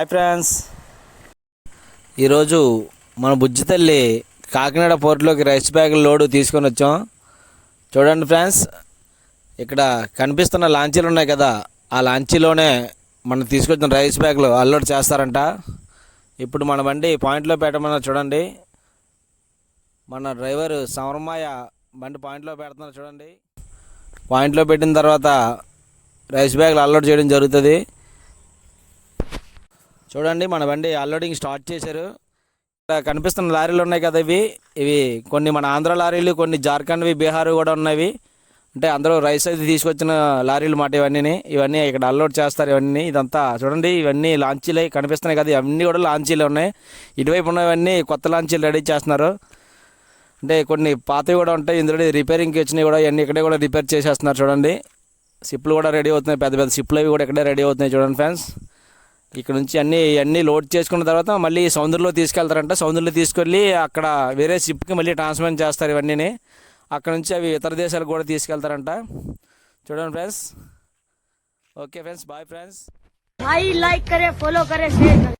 Hi friends. ఈరోజు మన బుజ్జి తల్లి కాకినాడ పోర్టులోకి రైస్ బ్యాగ్ లోడు తీసుకొని వచ్చాం. చూడండి ఫ్రెండ్స్ ఇక్కడ కనిపిస్తున్న లాంచీలు ఉన్నాయి కదా ఆ లాంచీలోనే మనం తీసుకొచ్చిన రైస్ బ్యాగ్లు అల్లోడ్ చేస్తారంట. ఇప్పుడు మన బండి పాయింట్లో పెట్టమన్నా చూడండి. మన డ్రైవర్ సమరమాయ బండి పాయింట్లో పెడుతున్నారు చూడండి. పాయింట్లో పెట్టిన తర్వాత రైస్ బ్యాగ్లు అల్లోడ్ చేయడం జరుగుతుంది. చూడండి మన బండి అన్లోడింగ్ స్టార్ట్ చేశారు. ఇక్కడ కనిపిస్తున్న లారీలు ఉన్నాయి కదా ఇవి. ఇవి కొన్ని మన ఆంధ్ర లారీలు కొన్ని జార్ఖండ్వి బీహార్ కూడా ఉన్నవి. అంటే అందరూ రైస్ అయితే తీసుకొచ్చిన లారీలు మాట ఇవన్నీ ఇవన్నీ ఇక్కడ అన్లోడ్ చేస్తారు ఇవన్నీ ఇదంతా చూడండి ఇవన్నీ లాంచీలే కనిపిస్తున్నాయి కదా. ఇవన్నీ కూడా లాంచీలు ఉన్నాయి. ఇటువైపు ఉన్నవన్నీ కొత్త లాంచీలు రెడీ చేస్తున్నారు. అంటే కొన్ని పాతవి కూడా ఉంటాయి. ఇందులో రిపేరింగ్కి వచ్చినవి కూడా ఇవన్నీ ఇక్కడే కూడా రిపేర్ చేసేస్తున్నారు చూడండి. సిప్లు కూడా రెడీ అవుతున్నాయి. పెద్ద పెద్ద సిప్లు అవి కూడా ఇక్కడే రెడీ అవుతున్నాయి చూడండి ఫ్రెండ్స్. ఇక్కడ నుంచి అన్నీ అన్నీ లోడ్ చేసుకున్న తర్వాత మళ్ళీ సముద్రంలో తీసుకెళ్తారంట సముద్రంలో తీసుకెళ్ళి అక్కడ వేరే షిప్కి మళ్ళీ ట్రాన్స్ఫర్ చేస్తారు ఇవన్నీ అక్కడ నుంచి అవి ఇతర దేశాలకు కూడా తీసుకెళ్తారంట చూడండి friends okay friends bye friends भाई लाइक करे फॉलो करे शेयर करे